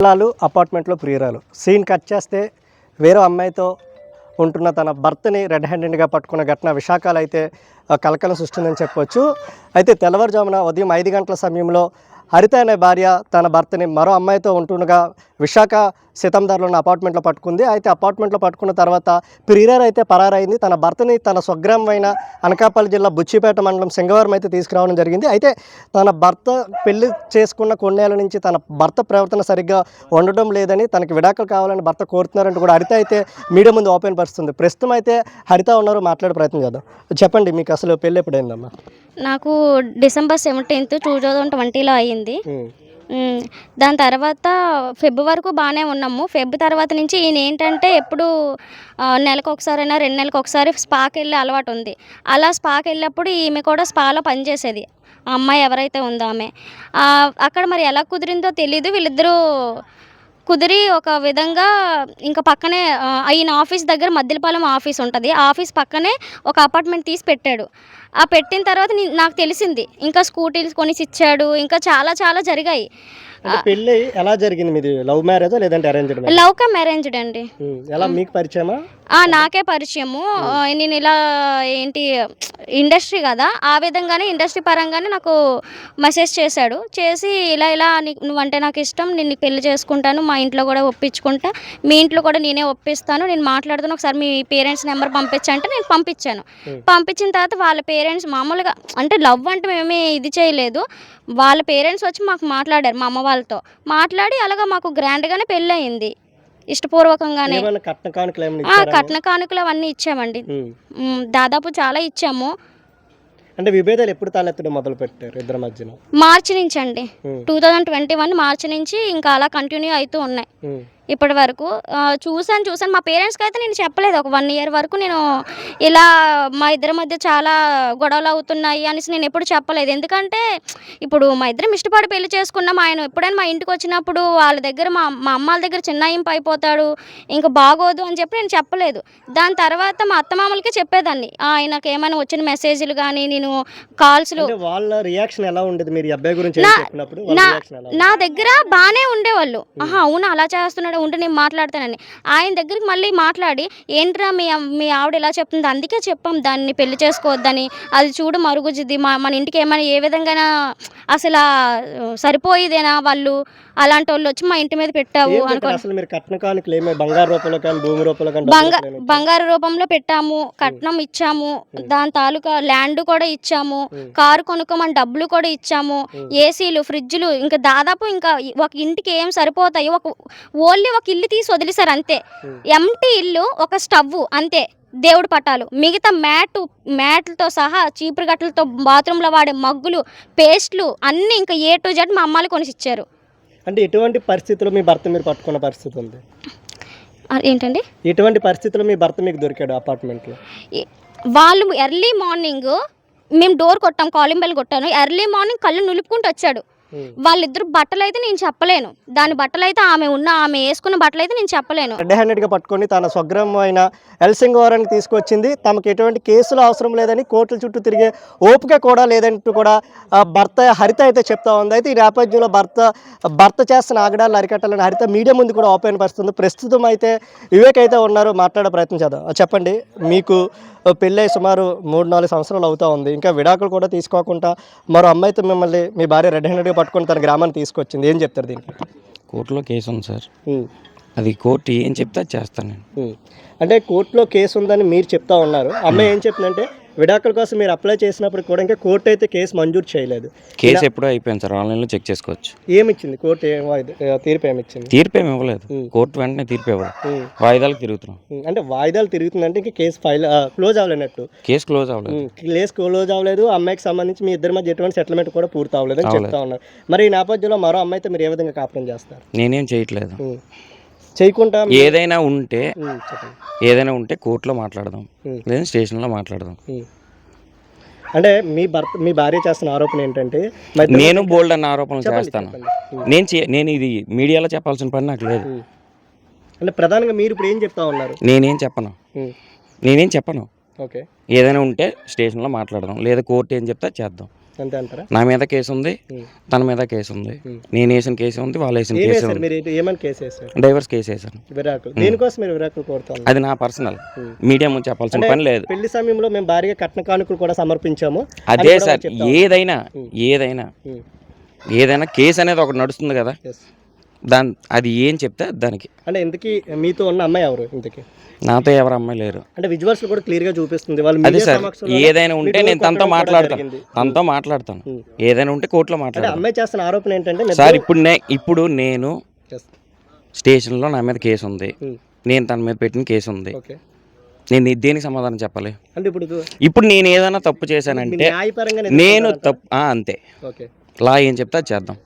పిల్లలు అపార్ట్మెంట్లో ప్రియురాలు. సీన్ కట్ చేస్తే వేరే అమ్మాయితో ఉంటున్న తన భర్తని రెడ్ హ్యాండెడ్గా పట్టుకున్న ఘటన విశాఖలో అయితే ఆ, కలకలం సృష్టిందని చెప్పొచ్చు. అయితే తెల్లవారుజామున ఉదయం ఐదు గంటల సమయంలో హరిత అనే భార్య తన భర్తని మరో అమ్మాయితో ఉంటుండగా విశాఖ శతందారులో ఉన్న అపార్ట్మెంట్లో పట్టుకుంది. అయితే అపార్ట్మెంట్లో పట్టుకున్న తర్వాత ప్రియురాలు అయితే పరారైంది. తన భర్తని తన స్వగ్రామమైన అనకాపల్లి జిల్లా బుచ్చిపేట మండలం సింగవరం అయితే తీసుకురావడం జరిగింది. అయితే తన భర్త పెళ్ళి చేసుకున్న కొన్నేళ్ళ నుంచి తన భర్త ప్రవర్తన సరిగ్గా ఉండడం లేదని తనకి విడాకులు కావాలని భర్త కోరుతున్నారంటూ కూడా హరిత అయితే మీడియా ముందు ఓపెన్ పరుస్తుంది. ప్రస్తుతం అయితే హరిత ఉన్నారు మాట్లాడే ప్రయత్నం చేద్దాం. చెప్పండి మీకు అసలు పెళ్ళి ఎప్పుడైందమ్మా? నాకు డిసెంబర్ సెవెంటీన్త్ టూ థౌజండ్ ట్వంటీలో అయ్యింది. మ్, దాని తర్వాత ఫెబ్ వరకు బాగానే ఉన్నాము. ఫెబ్ తర్వాత నుంచి ఈయన ఏంటంటే ఎప్పుడు నెలకు ఒకసారైనా రెండు నెలలకు ఒకసారి స్పాకి వెళ్ళే అలవాటు ఉంది. అలా స్పాకి వెళ్ళినప్పుడు ఈమె కూడా స్పాలో పనిచేసేది ఆ అమ్మాయి ఎవరైతే ఉందో ఆమె. అక్కడ మరి ఎలా కుదిరిందో తెలీదు. వీళ్ళిద్దరూ కుదిరి ఒక విధంగా ఇంకా పక్కనే ఈయన ఆఫీస్ దగ్గర మద్దిలపాలెం ఆఫీస్ ఉంటుంది. ఆ ఆఫీస్ పక్కనే ఒక అపార్ట్మెంట్ తీసి పెట్టాడు. ఆ పెట్టిన తర్వాత నాకు తెలిసింది. ఇంకా స్కూటీలు కొనిసి ఇచ్చాడు ఇంకా చాలా చాలా జరిగాయి. అంటే పెళ్ళి ఎలా జరిగింది? మీది లవ్ మ్యారేజా లేదంటే అరేంజ్డ్ లవ్ కమ్ అరేంజ్డ్ అండి. ఎలా? మీకు పరిచయమా? ఆ, నాకే పరిచయము. నేను ఇలా ఏంటి ఇండస్ట్రీ కదా ఆ విధంగానే ఇండస్ట్రీ పరంగానే నాకు మెసేజ్ చేశాడు. చేసి ఇలా ఇలా నీకు నువ్వంటే నాకు ఇష్టం నేను పెళ్ళి చేసుకుంటాను మా ఇంట్లో కూడా ఒప్పించుకుంటా మీ ఇంట్లో కూడా నేనే ఒప్పిస్తాను నేను మాట్లాడుతాను ఒకసారి మీ పేరెంట్స్ నెంబర్ పంపించంటే నేను పంపించాను. పంపించిన తర్వాత వాళ్ళ పేరెంట్స్ మామూలుగా అంటే లవ్ అంటే మేమేమి ఇది చేయలేదు. వాళ్ళ పేరెంట్స్ వచ్చి మాకు మాట్లాడారు మా అమ్మ వాళ్ళతో మాట్లాడి అలాగా మాకు గ్రాండ్గానే పెళ్ళి అయింది ఇష్టపూర్వకంగానే కట్న కానుకలు అవన్నీ ఇచ్చామండి. దాదాపు చాలా ఇచ్చాము. అంటే విభేదాలు ఎప్పుడు తలెత్తడం మొదలు పెట్టారు ఇద్దరి మధ్యన? మార్చి నుంచి అండి. టూ థౌజండ్ ట్వంటీ వన్ మార్చి నుంచి ఇంకా అలా కంటిన్యూ అవుతూ ఉన్నాయి. ఇప్పటి వరకు. చూశాను చూశాను. మా పేరెంట్స్కి అయితే నేను చెప్పలేదు. ఒక వన్ ఇయర్ వరకు నేను ఇలా మా ఇద్దరి మధ్య చాలా గొడవలు అవుతున్నాయి అనేసి నేను ఎప్పుడు చెప్పలేదు. ఎందుకంటే ఇప్పుడు మా ఇద్దరం ఇష్టపడి పెళ్ళి చేసుకున్నాం. ఆయన ఎప్పుడైనా మా ఇంటికి వచ్చినప్పుడు వాళ్ళ దగ్గర మా మా అమ్మ వాళ్ళ దగ్గర చిన్నాయింపు అయిపోతాడు. ఇంకా బాగోదు అని చెప్పి నేను చెప్పలేదు. దాని తర్వాత మా అత్తమామలకి చెప్పేదాన్ని. ఆయనకు ఏమైనా వచ్చిన మెసేజ్లు కానీ నేను కాల్స్లు వాళ్ళ రియాక్షన్ ఎలా ఉండేది? మీరు అబ్బాయి గురించి నా దగ్గర బాగానే ఉండేవాళ్ళు. ఆహా అవునా? అలా చేస్తున్నాడు. ఉంటే నేను మాట్లాడతానని. ఆయన దగ్గరికి మళ్ళీ మాట్లాడి ఏంట్రా మీ మీ ఆవిడ ఇలా చెప్తుంది అందుకే చెప్పాం దాన్ని పెళ్ళి చేసుకోవద్దని. అది చూడు మరుగుజ్జిది మా మన ఇంటికి ఏమైనా ఏ విధంగా అసలు సరిపోయేదేనా వాళ్ళు? అలాంటి వాళ్ళు వచ్చి మా ఇంటి మీద పెట్టావు బంగారు రూపంలో పెట్టాము కట్నం ఇచ్చాము దాని తాలూకా ల్యాండ్ కూడా ఇచ్చాము. కారు కొనుక్కోమని డబ్బులు కూడా ఇచ్చాము. ఏసీలు ఫ్రిడ్జ్లు ఇంకా దాదాపు ఇంకా ఒక ఇంటికి ఏం సరిపోతాయి? ఒక ఓన్లీ ఒక ఇల్లు తీసి వదిలేశారు అంతే. ఎంటీ ఇల్లు ఒక స్టవ్ అంతే. దేవుడి పటాలు. మిగతా మ్యాట్ మ్యాట్లతో సహా చీపురు గట్టలతో బాత్రూంలో వాడే మగ్గులు పేస్ట్లు అన్నీ ఇంకా ఏ టు జెడ్ మా అమ్మాలు కొనిసి ఇచ్చారు అంటే ఎటువంటి పరిస్థితుల్లో మీ భర్త మీరు పట్టుకున్న పరిస్థితి ఉంది? ఏంటండి? ఎటువంటి పరిస్థితుల్లో మీ భర్త మీకు దొరికాడు అపార్ట్మెంట్లో? వాళ్ళు ఎర్లీ మార్నింగ్ మేము డోర్ కొట్టాం కాలింగ్ బెల్ కొట్టాను. ఎర్లీ మార్నింగ్ కళ్ళు నులుపుకుంటూ వచ్చాడు. వాళ్ళిద్దరు బట్టలు అయితే నేను చెప్పలేను. దాని బట్టలు అయితే ఆమె ఉన్న ఆమె వేసుకున్న బట్టలు అయితే నేను చెప్పలేను. రెడ్ హ్యాండెడ్గా పట్టుకొని తన స్వగ్రామం అయిన ఎల్సింగవరానికి తీసుకొచ్చింది. తమకు ఎటువంటి కేసులు అవసరం లేదని కోర్టుల చుట్టూ తిరిగే ఓపిక కూడా లేదంటూ కూడా భర్త హరిత అయితే చెప్తా ఉంది. అయితే ఈ నేపథ్యంలో భర్త భర్త చేస్తున్న ఆగడాలు అరికట్టాలని హరిత మీడియా ముందు కూడా ఓపెన్ పరిస్థితుంది ప్రస్తుతం అయితే వివేక్ అయితే ఉన్నారు. మాట్లాడే ప్రయత్నం చేద్దాం. చెప్పండి. మీకు పెళ్ళై సుమారు మూడు నాలుగు సంవత్సరాలు అవుతా ఉంది. ఇంకా విడాకులు కూడా తీసుకోకుండా మరో అమ్మాయితో మిమ్మల్ని మీ భార్య రెడ్ హ్యాండెడ్గా పట్టుకొని తన గ్రామాన్ని తీసుకొచ్చింది. ఏం చెప్తారు దీనికి కోర్టులో కేసు ఉంది సార్. అది కోర్టు ఏం చెప్తే చేస్తాను నేను. అంటే కోర్టులో కేసు ఉందని మీరు చెప్తా ఉన్నారు. అమ్మాయి ఏం చెప్తుందంటే విడాకుల కోసం మీరు అప్లై చేసినప్పుడు కూడా ఇంకా కోర్టు అయితే కేసు మంజూరు చేయలేదు. కేసు ఎప్పుడో అయిపోయింది సార్ ఆన్లైన్లో చెక్ చేసుకోవచ్చు. ఏమిచ్చింది? కోర్టు ఏం వాయిదా- ఆ, తీర్పు ఏమిచ్చింది? తీర్పు ఏమి ఇవ్వలేదు. కోర్టు వెంటనే తీర్పు ఇవ్వదు. ఉమ్. వాయిదాలకు తిరుగుతున్నాం. అంటే వాయిదాలు తిరుగుతుందంటే ఇంకా కేసు ఫైల్ క్లోజ్ అవ్వలేనట్టు. కేసు క్లోజ్ అవ్వలేదు. కేసు క్లోజ్ అవ్వలేదు. అమ్మాయికి సంబంధించి మీ ఇద్దరి మధ్య ఎటువంటి సెటిల్మెంట్ కూడా పూర్తి అవ్వలేదు అని చెప్తా ఉన్నారు. మరి ఈ నేపథ్యంలో మరో అమ్మాయితో మీరు ఏ విధంగా కాపురం చేస్తారు? నేనేం చేయట్లేదు. చేయకుండా ఏదైనా ఉంటే ఏదైనా ఉంటే కోర్టులో మాట్లాడదాం. లేదా స్టేషన్లో మాట్లాడదాం. అంటే మీ భర్త మీ భార్య చేస్తున్న ఆరోపణ ఏంటంటే నేను బోల్డ్ అన్న ఆరోపణలు చేస్తాను. నేను నేను ఇది మీడియాలో చెప్పాల్సిన పని నాకు లేదు. అంటే ప్రధానంగా మీరు ఇప్పుడు ఏం చెప్తా ఉన్నారు? నేనేం చెప్పను. నేనేం చెప్పను. ఓకే. ఏదైనా ఉంటే స్టేషన్లో మాట్లాడదాం. లేదా కోర్టు ఏం చెప్తే చేద్దాం. అంతే అంటారా? నా మీద కేసు ఉంది. తన మీద కేసు ఉంది. నేను వేసిన కేసు ఉంది వాళ్ళు వేసిన కేసు వేశారు ఉంది. మీరు ఏంటి- ఏమని కేసు వేశారు? డైవర్స్ కేసు వేసాను విరాకులు. దేనికోసం మీరు విరాకులు కోరుతాను అది నా పర్సనల్. మీడియా ముందు చెప్పాల్సిన పని లేదు. పెళ్ళి సమయంలో మేము భారీగా కట్న కానుకలు కూడా సమర్పించాము. అదే సార్. ఏదైనా ఏదైనా. ఏదైనా కేసు అనేది ఒకటి నడుస్తుంది కదా. దాని అది ఏం చెప్తే దానికి. అంటే ఇంతకీ మీతో ఉన్న అమ్మాయి ఎవరు ఇంతకీ? నాతో ఎవరు అమ్మాయి లేరు. అంటే విజువల్స్ కూడా క్లియర్గా చూపిస్తుంది. వాళ్ళు అదే సార్ ఏదైనా ఉంటే నేను తనతో మాట్లాడతాను. తనతో మాట్లాడతాను. ఏదైనా ఉంటే కోర్టులో మాట్లాడతాను. అమ్మాయి చేస్తున్న ఆరోపణ ఏంటంటే సార్ ఇప్పుడు నే ఇప్పుడు నేను. స్టేషన్లో నా మీద కేసు ఉంది. నేను తన మీద పెట్టిన కేసు ఉంది. ఓకే. నేను దేనికి సమాధానం చెప్పాలి? అంటే ఇప్పుడు ఇప్పుడు నేను ఏదైనా తప్పు చేశానంటే న్యాయపరంగా నేను తప్పు అంతే. ఓకే. లా ఏం చెప్తే అది చేద్దాం.